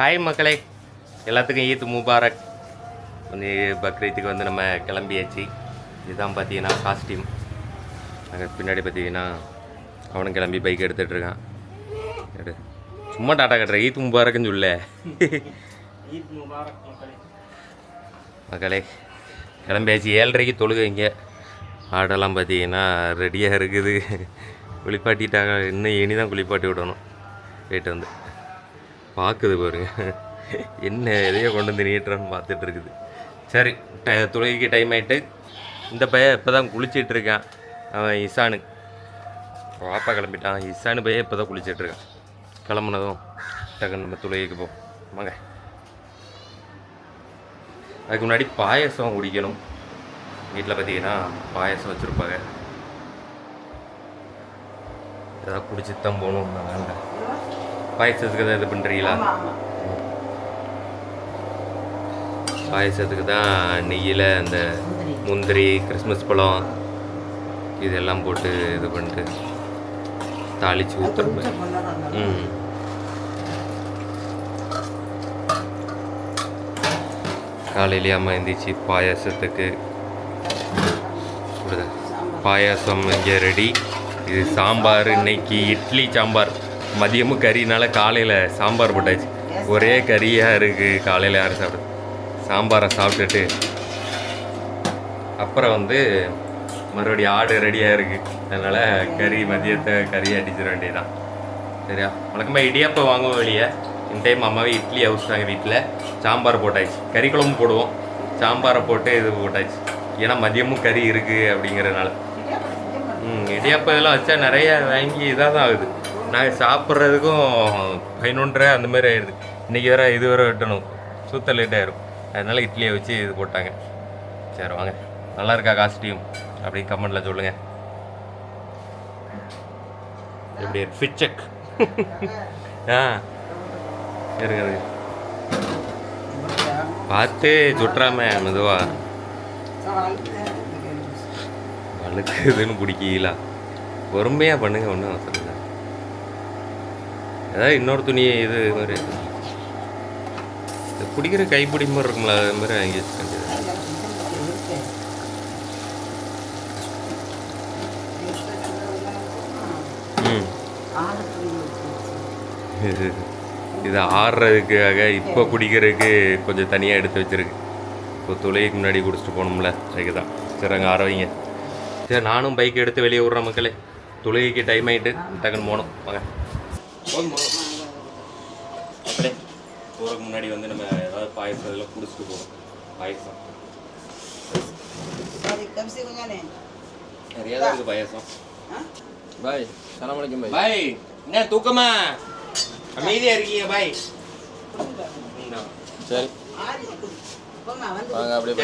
Hi மக்களே. எல்லாத்துக்கும் Eid Mubarak. வந்து பக்ரீத்துக்கு வந்து நம்ம கிளம்பியாச்சு. இதுதான் பார்த்தீங்கன்னா காஸ்டியூம் அங்கே பின்னாடி பார்த்தீங்கன்னா அவனும் கிளம்பி பைக் எடுத்துகிட்டு இருக்கான். எடு. சும்மா டாட்டா கட்டுற ஈத் முபாரக்னு சொல்ல. ஈத் முபாரக் மக்களே. மக்களே கிளம்பியாச்சு. ஏழரைக்கு தொழுகைங்க ஆடெல்லாம் பார்த்தீங்கன்னா ரெடியாக இருக்குது. குளிப்பாட்டிட்டாங்க. இன்னும் இனி தான் குளிப்பாட்டி விடணும். போயிட்டு வந்து. பார்க்குது பாருங்க. என்ன எதையோ கொண்டு வந்து நீட்டுறான்னு பார்த்துட்டு இருக்குது. சரி ட துளைக்கு டைம் ஆகிட்டு இந்த பையன் இப்போ தான் குளிச்சிட்டு இருக்கான். அவன் இசானு. பாப்பா கிளம்பிட்டான். இசானு பையன் இப்போ தான் குளிச்சிட்டு இருக்கான். கிளம்புனதும் டக்குன்னு நம்ம துளைக்கு போ. வாங்க. அதுக்கு முன்னாடி பாயசம் குடிக்கணும். வீட்டில் பார்த்தீங்கன்னா பாயசம் வச்சுருப்பாங்க. ஏதாவது குடிச்சு தான் போகணும். நான் பாயசத்துக்கு தான் இது பண்ணுறீங்களா பாயசத்துக்கு தான் நெய்யில் அந்த முந்திரி. கிறிஸ்மஸ் பழம் இதெல்லாம் போட்டு இது பண்ணிட்டு தாளித்து ஊற்றுறப்ப ம். காலையிலேயே அம்மா எந்திரிச்சு பாயாசத்துக்கு பாயாசம் இங்கே ரெடி. இது சாம்பார் இன்னைக்கு இட்லி சாம்பார். மதியமும் கறினால காலையில் சாம்பார் போட்டாச்சு. ஒரே கறியாக இருக்குது காலையில் யாரும் சாப்பிடு சாம்பாரை சாப்பிட்டுட்டு அப்புறம் வந்து மறுபடியும் ஆடு ரெடியாக இருக்குது அதனால் கறி மதியத்தை கறி அடிச்சிட வேண்டியதுதான். சரியா? வழக்கமாக இடியாப்பம் வாங்குவோம் வெளியே. இந்த டைம் அம்மாவே இட்லி அவிச்சிட்டாங்க வீட்டில் சாம்பார் போட்டாச்சு. கறி குழம்பு போடுவோம். சாம்பாரை போட்டு இது போட்டாச்சு. ஏன்னா மதியமும் கறி இருக்குது அப்படிங்கிறதுனால. ம் இடியாப்பம் இதெல்லாம் வச்சா நிறைய வாங்கி இதாக தான் ஆகுது. நாங்கள் சாப்பிட்றதுக்கும் பதினொன்றரை அந்த மாதிரி ஆயிடுது. இன்றைக்கி வேற இது வர வெட்டணும். சுத்த லேட் ஆயிரும். அதனால் இட்லியை வச்சு இது போட்டாங்க. சரி வாங்க. நல்லா இருக்கா காஸ்டியூம் அப்படின்னு கமெண்ட்டில் சொல்லுங்கள் எப்படி ஃபிட் செக் ஆ. இருங்க இருக்கு பார்த்து சுட்டுறாம மெதுவா. வழுக்குதுன்னு பிடிக்கலா பொறுமையாக பண்ணுங்க ஒன்றும் அவசரம் அதாவது இன்னொரு துணியை இது மாதிரி. இது பிடிக்கிற கைப்பிடி மாதிரி இருக்குங்களா அது மாதிரி வாங்கி வச்சுக்கோங்க. ம். இது இது ஆடுறதுக்காக இப்போ குடிக்கிறதுக்கு கொஞ்சம் தனியாக எடுத்து வச்சுருக்கு. இப்போ துளைக்கு முன்னாடி குடிச்சிட்டு போகணும்ல அதுக்கு தான். சரி அங்கே ஆற வைங்க. சரி நானும் பைக் எடுத்து வெளியே விட்றேன் மக்களே. துளைக்கு டைம் ஆகிட்டு டக்குன்னு போகணும். வாங்க. அப்படியே போகிறதுக்கு முன்னாடி வந்து நம்ம ஏதாவது பாயசம் இதெல்லாம் குடிச்சிட்டு போகணும் பாயசம். நிறையா தான் இருக்குது பாயசம். பாய் சலாம் அலைக்கும் பாய். பாய் என்ன தூக்கமா? அமைதியாக இருக்கீங்க பாய். சரி. வாங்க அப்படியே.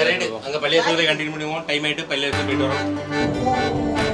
அங்கே பள்ளியத்தில் கண்டினியூ பண்ணுவோம் டைம் ஆகிட்டு பள்ளியத்தில் போயிட்டு வரோம்.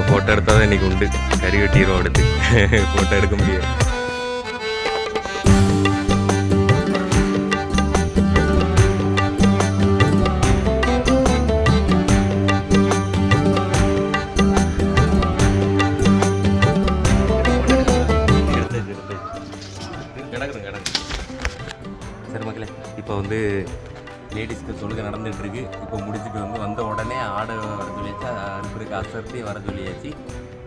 இப்போ ஃபோட்டோ எடுத்தால் தான் இன்னைக்கு உண்டு. கறி வெட்டிடுவோம் எடுத்து ஃபோட்டோ எடுக்க முடியாது அசர்த்தி வர சொல்லியாச்சு.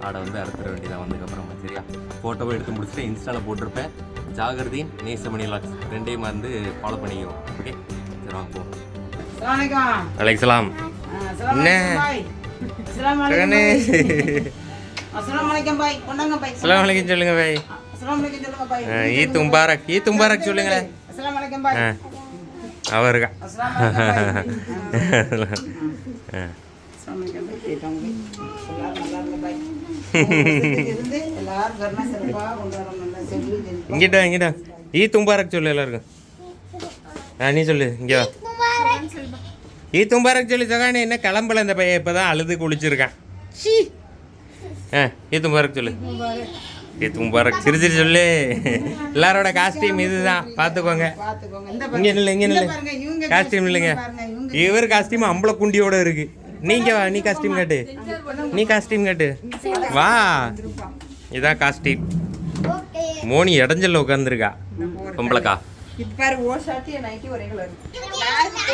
ஆடை வந்து அறுத்துற வேண்டியதான் வந்ததுக்கப்புறமா சரியா ஃபோட்டோவை எடுத்து முடிச்சுட்டு இன்ஸ்டாவில் போட்டிருப்பேன். ஜாகிரதையும் நேசமணி லாக்ஸ் ரெண்டையும் வந்து ஃபாலோ பண்ணிக்குவோம் ஓகே சரி வாங்க போவோம். வலைக்கம் சொல்லுங்க பாய். Assalamualaikum சொல்லுங்க, Bay. ஈத் முபாரக். ஈத் முபாரக் சொல்லுங்களேன் Assalamualaikum, இங்கிட்ட வா, இங்கிட்ட வா. ஈத் முபாரக் சொல்லு எல்லாருக்கும். ஆ நீ சொல்லு இங்கே வா. ஈத் முபாரக் சொல்லு சகானி என்ன கிளம்பல இந்த பையன் இப்பதான் அழுது குளிச்சிருக்கான். சீ. ஆ ஈத் முபாரக் சொல்லு. ஈத் முபாரக் சிரி சிரி சொல்லு. எல்லாரோட காஸ்டியூம் இதுதான். பார்த்துக்கோங்க. பாத்துக்கோங்க. இந்த இங்க நில்லு இங்க இவங்க காஸ்டியூம் இல்லைங்க பாருங்க, இவங்க இவர் காஸ்டியூம் அம்பளை குண்டியோட இருக்கு. நீங்க வா நீ காஸ்டியூம் கட்டு. நீ காஸ்டியூம் கட்டு. வா. இதான் காஸ்டியூம் மோனி இடைஞ்சல்ல உட்காந்துருக்கா பொம்பளைக்கா.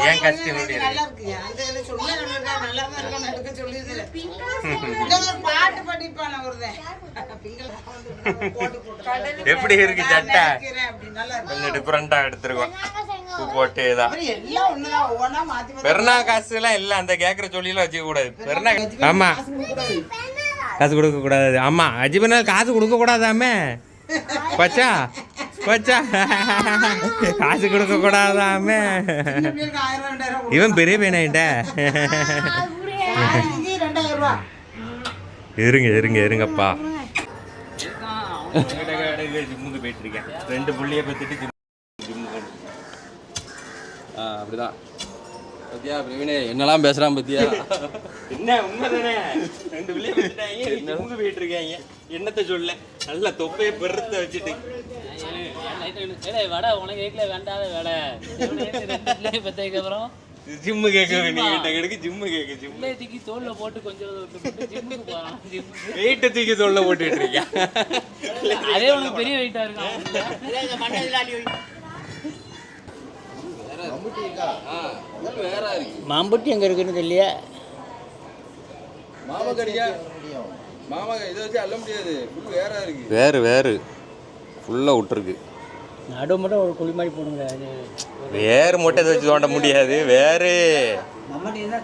ஏன் காஸ்டியூம் எப்படி இருக்கு சட்டை? கொஞ்சம் டிஃப்ரெண்டா எடுத்துருக்கோம். பூ போட்டு தான் எல்லாம் பெருநா காசு எல்லாம் இல்ல அந்த கேக்குற சொல்லிலாம் வச்சுக்க கூடாது. பெருநா ஆமா. காசு கொடுக்க கூடாது. ஆமா. அஜிபனால் காசு கொடுக்க கூடாதாமே? பச்சா? பச்சா? காசு கொடுக்க கூடாதாமே? இவன் பெரிய பையனாயிட்ட. இருங்க இருங்க இருங்கப்பா. ஜிம்முக்கு போயிட்டு இருக்கேன். ரெண்டு புள்ளிய பத்திட்டு அப்படிதான். பத்தியா பிரவீனே என்னெல்லாம் பேசுறான் பத்தியா? என்ன உண்மைதானே? ரெண்டு பத்திட்டாங்க ஜிம்முக்கு போயிட்டு இருக்காங்க என்னத்த சொல்ல? நல்ல தொப்பையை பெருத்த வச்சுட்டு. வடை உனக்கு வீட்டுல வேண்டாத வேலை. அப்புறம் ஜிம்மு கேட்க நீ கிட்ட கிடக்கு ஜிம்மு கேட்க ஜிம்மு. தூக்கி தோல்ல போட்டு கொஞ்சம் ஜிம்முக்கு போறான் வெயிட்டை தூக்கி தொல்ல போட்டுட்டு இருக்கேன் அதே உனக்கு பெரிய வெயிட்டா இருக்கும் ஆ இது வேற இருக்கு மாம்பட்டி எங்க இருக்குன்னு தெரியல மாமா கடியா மாமா இதை வச்சு அள்ள முடியாது ஃபுல் வேற இருக்கு வேறு வேறு ஃபுல்லாக விட்டுருக்கு நடு மட்டும் ஒரு குழி மாதிரி போடுங்க வேறு மொட்டை வச்சு தோண்ட முடியாது வேறு மாமட்டினா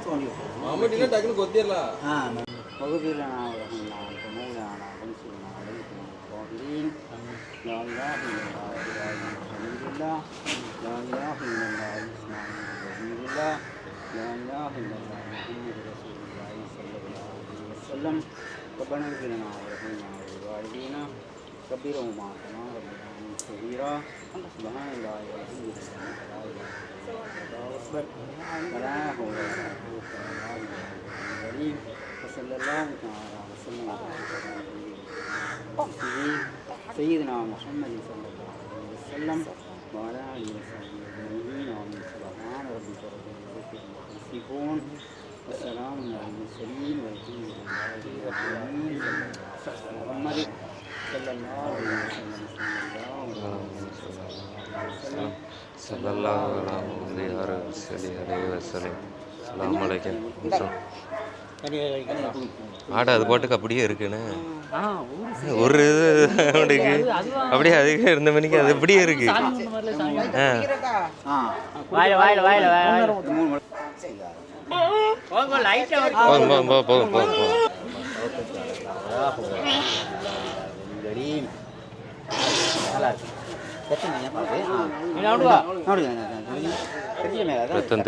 إله إلا الله لا رسول الله لا إله إلا الله محمد رسول الله صلى الله عليه وسلم. ربنا اغفر لنا ورحمنا ولوالدينا كبرهما كما ربنا صغيرا سبحان الله والحمد لله ولا إله إلا الله ولا حول ولا قوة إلا بالله العليم وصلى الله تعالى وسلم على سيدنا محمد صلى الله عليه وسلم. وعلى آله وصحبه يصفون وسلام على المرسلين والحمد لله رب العالمين محمد صلى الله عليه وسلم صلى الله عليه وسلم ஆடு அது பாட்டுக்கு அப்படியே இருக்குன்னு ஒரு இது அப்படியே அதுக்கு இருந்த மணிக்கு அது அப்படியே இருக்கு. போதும் போதும் போதும் போதும் போதும் ரத்தம்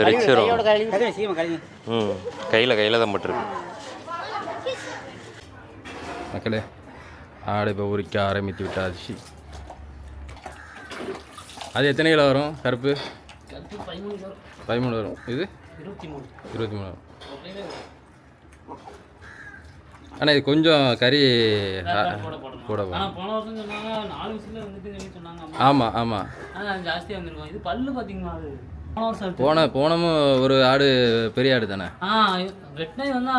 கையில் கையில் தான் பட்டிருக்கு. மக்களே ஆடு இப்போ உரிக்க ஆரம்பித்து விட்டாச்சு அது எத்தனை கிலோ வரும் கருப்பு பதிமூணு வரும் இது இருபத்தி மூணு இருபத்தி மூணு வரும் ஆனால் இது கொஞ்சம் கறி கூட. ஆமாம் ஆமாம் ஆனா அது ஜாஸ்தியா வந்திருக்கும் இது பல்லு பாத்தீங்களா அது போன போனமும் ஒரு ஆடு பெரிய ஆடு தானே? ஆ வெட்டினது வந்து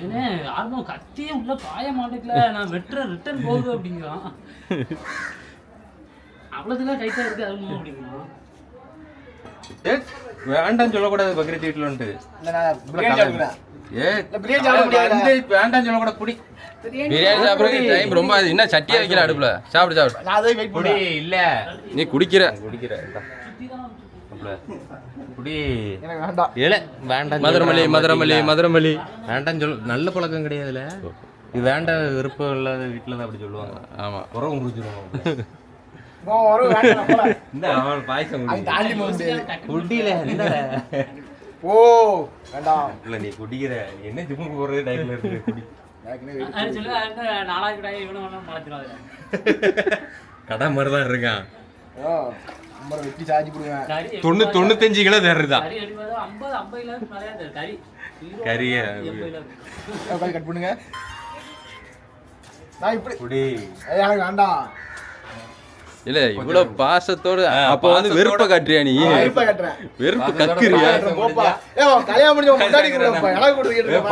என்ன யாருமே கத்தியே உள்ள பாய மாட்டேக்கல நான் வெட்டுறேன் ரிட்டர்ன் போகுது அப்படிங்கிறான். அவ்வளோதுலாம் டைட்டாக இருக்கு அதுவும் அப்படிங்கிறான். வேண்டாம் சொல்லக்கூடாது பக்ரீத் வீட்டில் வந்துட்டு. இல்ல நான் பிரியாணி சாப்பிடுறேன். ஏ இல்ல, பிரியாணி சாப்பிட முடியாதுல. வந்து வேண்டாம் சொல்லக்கூடாது புடி. பிரியாணி சாப்பிட்றதுக்கு டைம் ரொம்ப. இன்னும் சட்டியே வைக்கல அடுப்புல. சாப்பிடு சாப்பிடு. இல்ல. நீ குடிக்கிற. குடிக்கிற குடி எனக்கு வேண்டாம். இல்ல வேண்டாம் மதுரமல்லி சொல்றேன் மதுரமல்லி பாத்தீங்களா? மதுரமல்லி. வேண்டாம் சொல் நல்ல பழக்கம் கிடையாதுல இது வேண்டாம் விருப்பம் இல்லாத வீட்டில் தான் அப்படி சொல்லுவாங்க. ஆமா. உறவு இந்த ஓ வேண்டாம். இல்ல நீ குடிக்கிற. நீ என்ன ஜிம்முக்கு போறது டைப்ல இருக்கு குடி. சொல்லு கடை மாதிரி தான் இருக்கான் வெட்டி போடுவேன். தொண்ணூ தொண்ணூத்தஞ்சு கிலோ தருதான் கறிய கட் பண்ணுங்க. நான் இப்படி குடி. ஏய், எனக்கு வேண்டாம் இல்ல இவ்வளவு பாசத்தோட அப்ப வந்து வெறுப்ப காட்டுறியா நீ? வெறுப்பு கக்குறியா? கல்யாணம் முடிஞ்ச முன்னாடி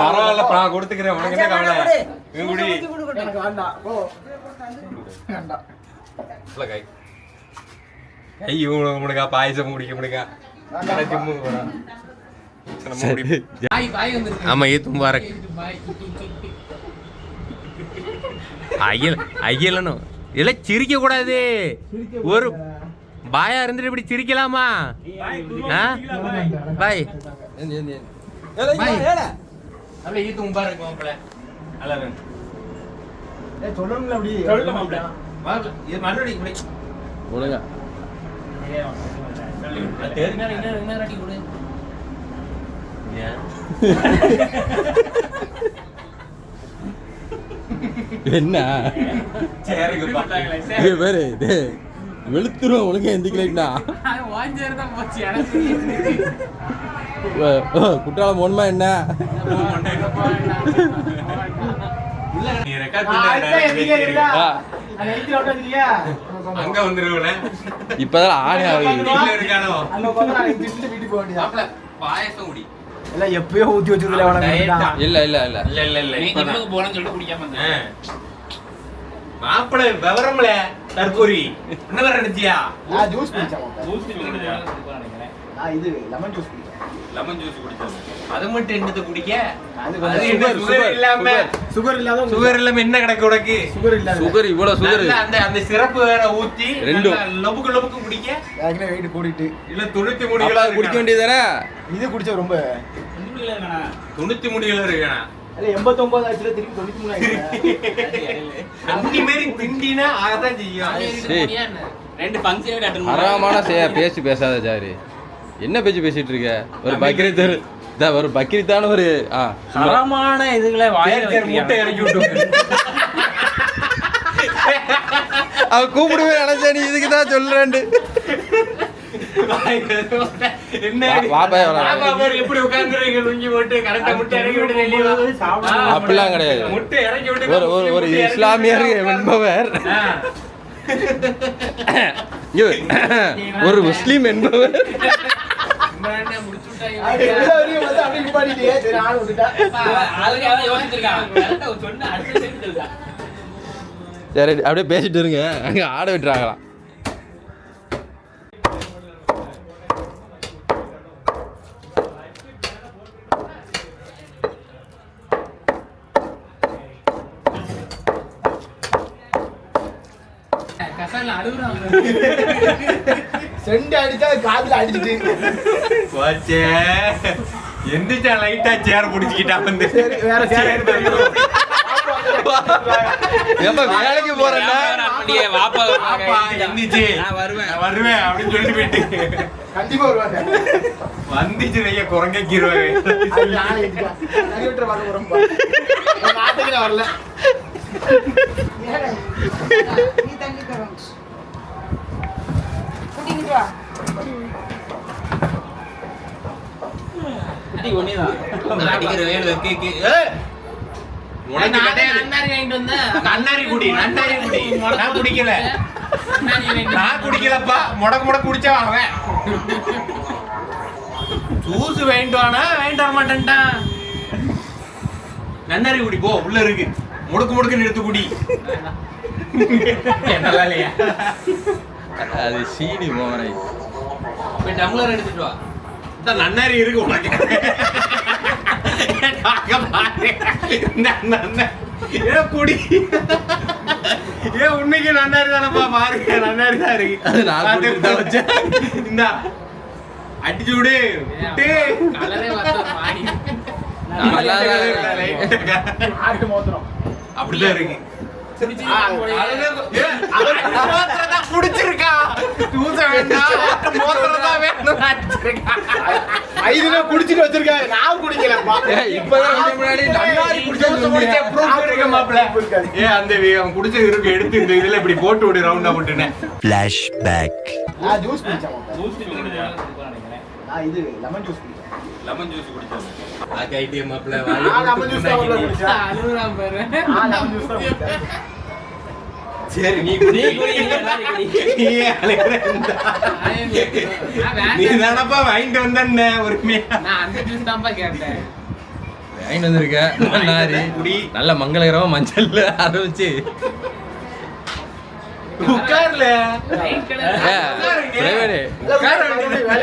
பரவாயில்ல நான் கொடுத்துக்கிறேன். உனக்கு என்ன கவலை? நீ குடி. எனக்கு வேண்டாம். போ. வேண்டாம். இல்ல கை கை இவங்களுக்கு முடிக்கா பாயசம் குடிக்க முடிக்கா ஜிம்முக்கு ஆமா ஈத் முபாரக் இல்ல சிரிக்க கூடாது. ஒரு பாயா இருந்துட்டு இப்படி சிரிக்கலாமா? பாய் ஈத் முபாரக் நல்லா சொல்லணும்ல அப்படி. மறுபடியும் ஒழுங்கா. என்ன இது பாரு இது வெளுத்துரும் ஒழுங்கா எந்திக்கலைன்னா குற்றாலம் போகணுமா என்ன? நீ ரெக்கார்ட் நான் இல்ல. அங்க வந்துருவல இப்பதான் ஆணி ஆகுது அங்க வீட்டுக்கு பாயசம் குடி. எல்லாம் எப்பயோ ஊத்தி. தான். இல்ல இல்ல இல்ல. இல்ல இல்ல இல்ல நீ போகணும்னு சொல்லிட்டு குடிக்காம மாப்பிள விவரம்ல தற்கூரி என்ன வேற நினைச்சியா நான் ஜூஸ் குடிச்சேன் நினைக்கிறேன். நான் இது லெமன் ஜூஸ் குடிச்சேன். லெமன் ஜூஸ் குடிச்சது அது மட்டும் என்னது குடிக்க? சுகர் இல்லாம. சுகர். இல்லாத சுகர் இல்லாம என்ன கிடக்கு உனக்கு? சுகர் இல்லாத. சுகர் இவ்வளவு சுகர். அந்த அந்த சிறப்பு வேற ஊத்தி. நல்லா லொபுக்கு லொபுக்கு குடிக்க. ஏற்கனவே வெயிட் கூடிட்டு இல்ல அப்பா கிலோ குடிக்க வேண்டியதுதானே? இது குடிச்ச ரொம்ப தொண்ணூத்தி மூணு கிலோ இருக்கா இல்ல எண்பத்தொன்பது ஆச்சுல திருப்பி தொண்ணூத்தி மூணு. ரெண்டு ஃபங்க்ஷன் பேசி பேசாத ஜாரு. என்ன பேச்சு பேசிட்டு இருக்க? ஒரு பக்ரீத் இந்த ஒரு பக்ரீத்தான ஒரு ஆ. தரமான இதுகளை வாயில முட்டை இறக்கி விட்டு அவ கூப்பிடுவே நினைச்சா நீ இதுக்கு தான். ஆ, அப்படிலாம் கிடையாது. முட்டை இறக்கி விட்டு ஒரு இஸ்லாமியர் என்பவர். ஒரு முஸ்லீம் என்பவர். சரி அப்படியே பேசிட்டு இருங்க. அங்க ஆட விட்டுறாங்களாம். செண்டு அடிச்சா காதுல அடிச்சிட்டு. போச்சே. எந்திரிச்சா லைட்டா சேர் பிடிச்சிக்கிட்டா வந்து. சரி, வேற வைக்கிறோம். ஏப்பா வேலைக்கு போறேன்னா அப்படியே வாப்பா பாப்பா எந்திரிச்சு. நான் வருவேன். வருவேன் அப்படின்னு சொல்லிட்டு போயிட்டு கண்டிப்பா வருவாங்க வந்துச்சு நாளை எழுதிட்டான். தள்ளி விட்டுற பார்க்க போறோம்பா. நான் நாட்டுக்கு நான் வரல அடி ஒண்ணுதான். அடிக்கிற வேலை! உனக்கு குடி நன்னாரி குடி. நான் குடிக்கல. நான் குடிக்கலப்பா. முடக்கு முடக்கு குடிச்சா அவன் ஜூஸ் வாங்கிட்டு வானா? வாங்கிட்டு வர மாட்டேன்ட்டான் நன்னாரி குடி போ. உள்ள இருக்கு. முடுக்கு முடுக்குன்னு எடுத்து குடி. நல்லா இல்லையா? அது சீனி போய் டம்ளர் எடுத்துட்டு வா. அதான் நன்னாரி இருக்கு உனக்கு. குடி. ஏ உண்மைக்கு நன்னாரி தானப்பா பாருங்க நன்னாரி தான் இருக்கு. அது நான் தான் வச்சேன். இந்தா. அடிச்சு விடு தான் அப்படிதான் இருக்கு. குடிச்சு குடிச்சிருக்கா தூச வேண்டாம் வேணும் ஐதுல குடிச்சிட்டு வச்சிருக்காங்க நான் குடிக்கலப்பா இப்பதான் முன்னாடி. ஏ, அந்த அவன் குடிச்ச இருக்கு எடுத்து இந்த இதுல இப்படி போட்டு விடு ரவுண்டா ஜூஸ் குடிச்சேன் நான் இது லெமன் ஜூஸ் குடிச்சேன் லெமன் ஜூஸ் குடிச்சேன் ஐடியா மாப்பிள நான் லெமன் ஜூஸ் தான் உள்ள குடிச்சேன். அழுகுறான் பாரு. லெமன் ஜூஸ் தான் குடிச்சேன். சரி நீ குடி. நீ. நீ. தானப்பா வாங்கிட்டு வந்தேன்ன உரிமையா? நான் அந்த ஜூஸ் தான்ப்பா கேட்டேன். வாங்கிட்டு வந்திருக்க. நல்ல மங்களகரமா மஞ்சள்ல ஆரம்பிச்சு உட்கார்ல.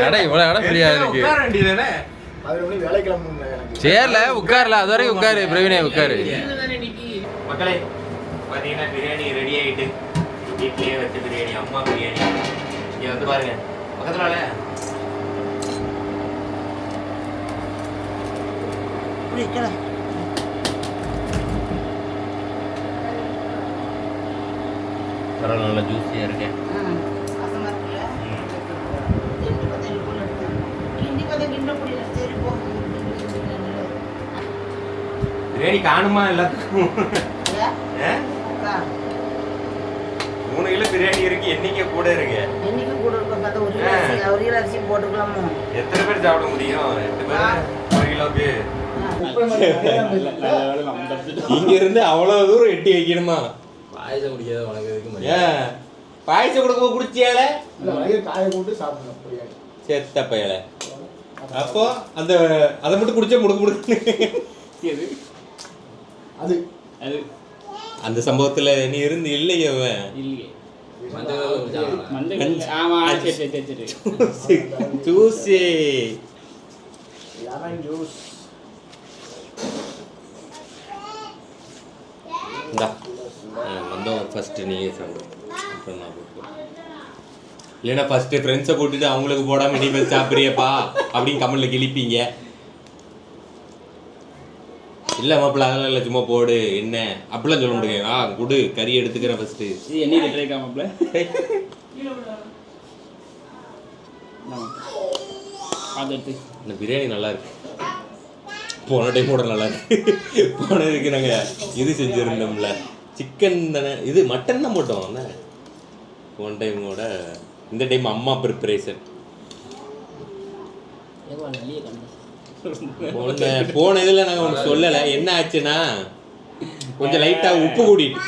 கடை இவ்வளவு இடம் ஃப்ரீயா இருக்கு. சேர்ல உட்கார்ல அது வரைக்கும் உட்காரு பிரவீனே உட்காரு. மக்களே பார்த்தீங்கன்னா பிரியாணி ரெடி ஆகிட்டு வீட்லயே வச்ச பிரியாணி அம்மா பிரியாணி. இங்கே வந்து பாருங்க பக்கத்துல வாழ. பரவாயில்ல நல்லா ஜூஸியாக இருக்கேன் பிரியாணி காணுமா எல்லாத்துக்கும்? மூணு கிலோ பிரியாணி இருக்கு என்னைக்கு கூட இருக்கு என்னைக்கு கூட இருக்க பார்த்தா ஒரு கிலோ அரிசி ஒரு கிலோ அரிசி போட்டுக்கலாமோ? எத்தனை பேர் சாப்பிட முடியும்? எட்டு பேர்? ஒரு கிலோக்கு? இங்க இருந்து அவ்வளவு தூரம் எட்டி வைக்கணுமா? பாயசம் குடிக்காத வணங்குறதுக்கு ஏன் பாயசம் கொடுக்க குடிச்சியால? காய போட்டு சாப்பிடணும் பிரியாணி செத்த பயல. அப்போ அந்த அதை மட்டும் குடிச்சா முடுக்கு முடுக்கு அது. அது. அந்த சம்பவத்துல நீ இருந்து இல்லையே அவன்? இல்லையே. ஃபஸ்ட்டு நீயே சாப்பிடு. அப்புறம் நான். இல்லைன்னா ஃபஸ்ட்டு ஃப்ரெண்ட்ஸை கூட்டிட்டு அவங்களுக்கு போடாமல் நீ போய் சாப்பிட்றியப்பா அப்படின்னு கமெண்ட்ல கிழிப்பீங்க. இல்லை மாப்பிள்ள அதெல்லாம் இல்லை சும்மா போடு. என்ன? அப்படிலாம் சொல்ல முடியாது. ஆ குடு கறி எடுத்துக்கிறேன் ஃபஸ்ட்டு இது என்ன ட்ரை பார்த்து இந்த பிரியாணி நல்லா இருக்கு. போன டைம் கூட நல்லா இருக்கு. போனதுக்கு நாங்கள் இது செஞ்சுருந்தோம்ல. சிக்கன் தானே? இது மட்டன் தான் போட்டோம். என்ன? போன டைமோட இந்த டைம் அம்மா ப்ரிப்பரேஷன் போன போன இதில் நாங்கள் ஒன்று சொல்லலை. என்ன ஆச்சுன்னா கொஞ்சம் லைட்டாக உப்பு கூடிட்டு.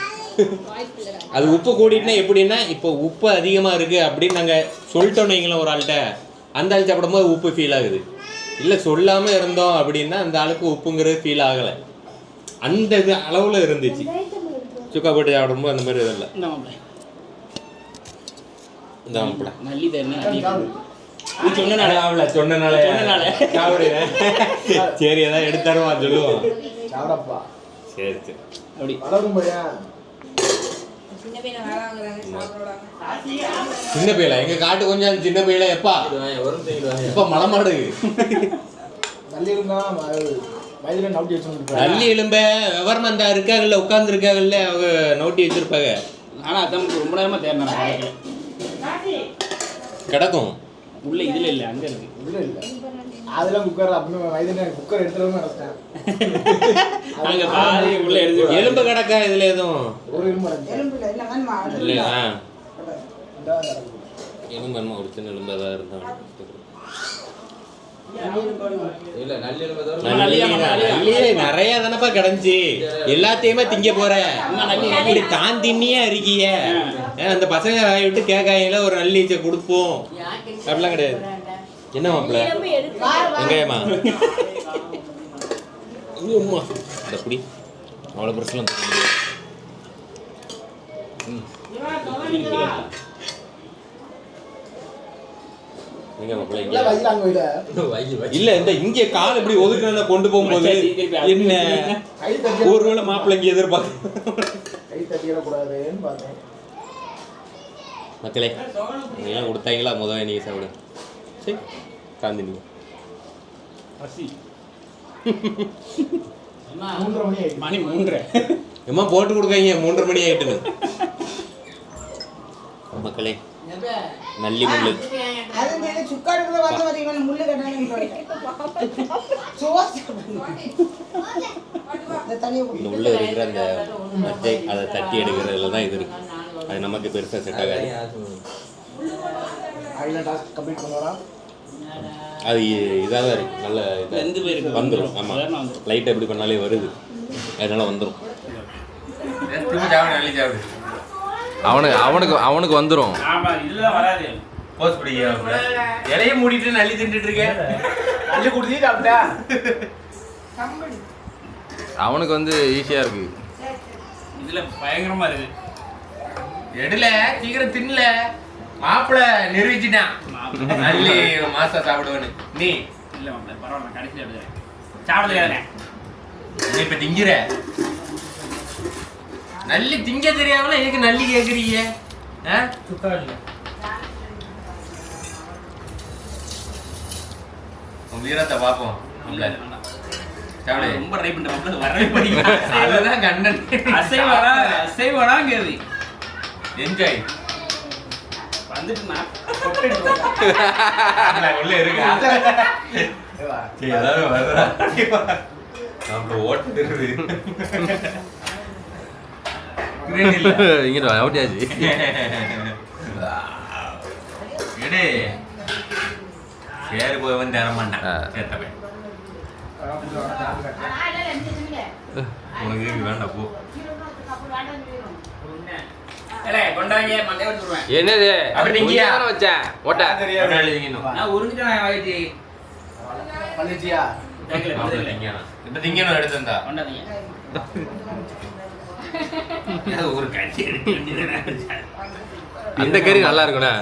அது உப்பு கூடிட்டுனா எப்படின்னா இப்போ உப்பு அதிகமாக இருக்குது அப்படின்னு நாங்கள் சொல்லிட்டோம் வைங்களேன் ஒரு ஆள்கிட்ட. அந்த ஆள் சாப்பிடும்போது உப்பு ஃபீல் ஆகுது. இல்லை சொல்லாமல் இருந்தோம் அப்படின்னா அந்த ஆளுக்கு உப்புங்கிறது ஃபீல் ஆகலை. அந்த இது அளவில் இருந்துச்சு. சுக்கா போட்டு சாப்பிடும்போது அந்த மாதிரி இதில்லை இந்த மாப்பிள இந்த மாப்பிள நல்லி தருணா நல்லி நீ சொன்னனால. அவளை சொன்னனால. சொன்னனால. சாப்பிடுறேன் சரி ஏதாவது எடுத்தாருவா சொல்லுவோம். சாப்பிடப்பா சரி சரி. அப்படி. வளரும் பையன். சின்ன பையல எங்க காட்டு கொஞ்சம் சின்ன பையல எப்பா? எப்ப மலமாடு நல்லி எலும்ப விவரமா இந்த இருக்காங்கல்ல உட்கார்ந்து இருக்காங்கல்ல அவங்க நோட்டி வச்சிருப்பாங்க. ஆனா அதான் ரொம்ப நேரமா கிடைக்கல. கிடக்கும். உள்ள இதுல இல்ல அங்க இருக்கு. இதுல இல்ல. அதெல்லாம் குக்கர் அப்படின்னு வயதுல குக்கர் எடுத்துருவோம் நினைச்சேன் அங்க பாதி உள்ள எடுத்து எலும்பு கிடக்கா இதுல எதுவும்? ஒரு அடைஞ்சேன் எலும்புல இல்லை இல்ல எலும்பு என்னமோ ஒரு சின்ன எலும்பு ஏதாவது இருந்தா இல்ல நல்லெலும்பு தவிர நல்லி நல்லியே நிறைய தானப்பா கிடந்துச்சு எல்லாத்தையுமே திங்க போற. இப்படி தான் தின்னியே இருக்கிய ஏன் அந்த பசங்க விட்டு கேட்காயில ஒரு நல்லீச்சை கொடுப்போம். அப்படிலாம் கிடையாது. என்ன மாப்பிள்ள வெங்காயமா? அம்மா இந்த புடி. அவ்வளோ பிரச்சனை எங்க மாப்பிள்ளை இல்ல இந்த இங்க கால் இப்படி ஒதுக்குறத கொண்டு போகும்போது என்ன? ஒருவேளை மாப்பிள்ளை இங்க எதிர்பார்க்க மக்களே நீங்களாம் கொடுத்தாங்களா? முதல்ல நீங்க சாப்பிடு. சரி காந்தி நீங்க மூன்றரை மணி ஆயிடுச்சு. மணி மூன்று எம்மா போட்டு கொடுக்காங்க மூன்றரை மணி ஆயிட்டுன்னு. மக்களே நல்லி முள்ளு. அது மேல சுக்கா எடுக்கிற வந்து வந்து இவன் முள்ளு கட்டானு சோஸ் இந்த உள்ள இருக்கிற அந்த மச்சை அதை தட்டி எடுக்கிறதுல தான் இது இருக்கு. அது நமக்கு பெருசா செட் ஆகாது. அது இதாக தான் இருக்கு. நல்ல வெந்து போயிருக்கு. வந்துடும் ஆமாம். லைட்டாக எப்படி பண்ணாலே வருது. அதனால வந்துடும் அவனுக்கு அவனுக்கு அவனுக்கு வந்துடும் ஆமா இதுல வராது. போஸ்ட் இலைய மூடிட்டு நல்லி தின்னுட்டு இருக்கேன். அள்ளி கொடுத்தீங்க அப்படியா அவனுக்கு வந்து ஈஸியாக இருக்கு. இதுல பயங்கரமா இருக்கு. எடுல சீக்கிரம் தின்னல மாப்பிள நிரூபிச்சிட்டான். நல்லி மாசம் சாப்பிடுவேன்னு. நீ? இல்ல மாப்பிள்ள பரவாயில்ல எடுக்கிறேன். சாப்பிடல நீ இப்ப திங்கிற? நல்லி திங்க தெரியாமல எதுக்கு நல்லி கேக்குறீங்க? ஆ? சுக்கா இல்லை உன் வீரத்தை சாப்பிடு ரொம்ப ட்ரை மாப்பிள்ள வரவே படிக்க அதுதான் கண்டன் அசைவடா அசைவடாங்கிறது. என்ஜாய் வந்துட்டு நான் உள்ள இருக்கு சரி, ஏதாவது வருதா நம்ம ஓட்டுறது கிரேட் இல்ல இங்கிட்ட அவுட்டியாச்சு சேரு போய் வந்து தரமாட்டான். ஆ. சேத்தவன் உனக்கு இருக்கு வேண்டாம் போ. என்னது? வச்சேன் ஓட்ட. திங்கணும் எடுத்திருந்தா. ஒரு கட்சி. அந்த கறி நல்லா இருக்குண்ணே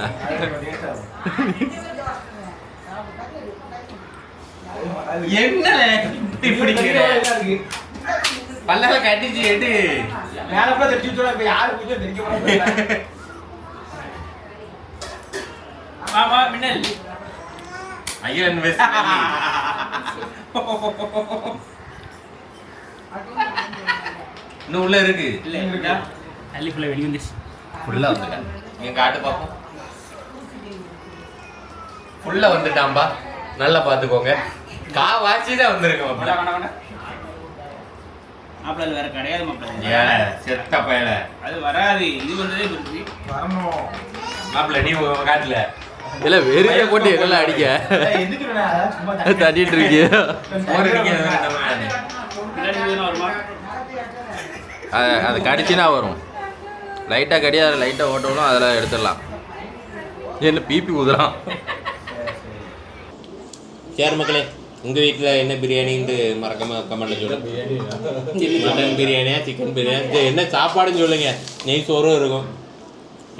என்னல இப்படி? பல்லால கட்டிச்சு எடு. மேல கூட தெரிஞ்சு வச்சோட இப்ப யாரு பூஜை தெரிஞ்ச மாமா மின்னல். ஐயன் வெஸ்ட். இன்னும் உள்ள இருக்கு. இல்ல அள்ளி ஃபுல்லாக வெளியே வந்துச்சு ஃபுல்லா வந்துட்டான் நீங்க காட்டு பாப்போம் ஃபுல்லா வந்துட்டான்பா. நல்லா பாத்துக்கோங்க கா வாச்சி தான் வந்திருக்கு வேண்டாம் மாப்பிள்ள வேண்டாம் வேண்டாம் மாப்பிள்ள அது வேற கிடையாது மாப்பிள்ள செத்த பயல. அது வராது. இது வந்ததே பெருசு. வரணும். மாப்பிள்ள நீ காட்டுல. இல்ல வெறிய போட்டு என்னெல்லாம் அடிக்க? தட்டிட்டு இருக்கிய? அதை அதை கடிச்சுனா வரும். லைட்டாக கடி அதில் லைட்டாக ஓட்டணும் அதில் எடுத்துடலாம். என்ன பிபி ஊதுறான். சரி மக்களே உங்கள் வீட்டில் என்ன பிரியாணின்ட்டு மறக்காமல் கமெண்ட்ல சொல்லுங்கள் மட்டன் பிரியாணியா சிக்கன் பிரியாணி என்ன சாப்பாடுன்னு சொல்லுங்கள் நெய் சோறும் இருக்கும்.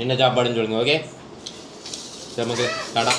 என்ன சாப்பாடுன்னு சொல்லுங்கள் ஓகே சரி மக்களே டாடா